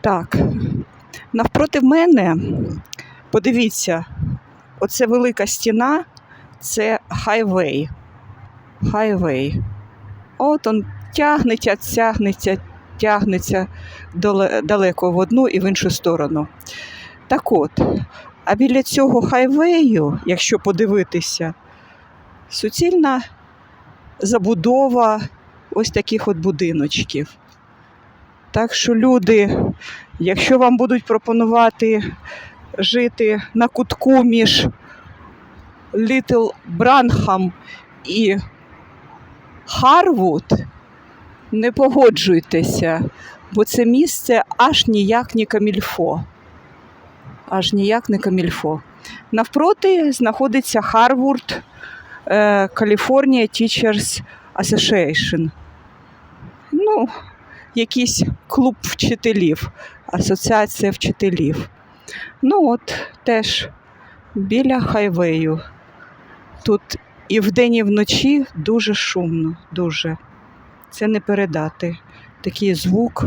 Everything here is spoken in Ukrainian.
Так, навпроти мене, подивіться, оце велика стіна, це хайвей. Хайвей. От он тягнеться, тягнеться, тягнеться далеко в одну і в іншу сторону. Так от, а біля цього хайвею, якщо подивитися, суцільна забудова ось таких от будиночків. Так що люди, якщо вам будуть пропонувати жити на кутку між Літл Бранхам і Харвуд, не погоджуйтеся, бо це місце аж ніяк не камільфо. Аж ніяк не камільфо. Навпроти знаходиться Harvard е, California Teachers Association. Ну, якийсь клуб вчителів, асоціація вчителів. Ну, от теж біля хайвею. Тут і вдень, і вночі дуже шумно, дуже. Це не передати. Такий звук.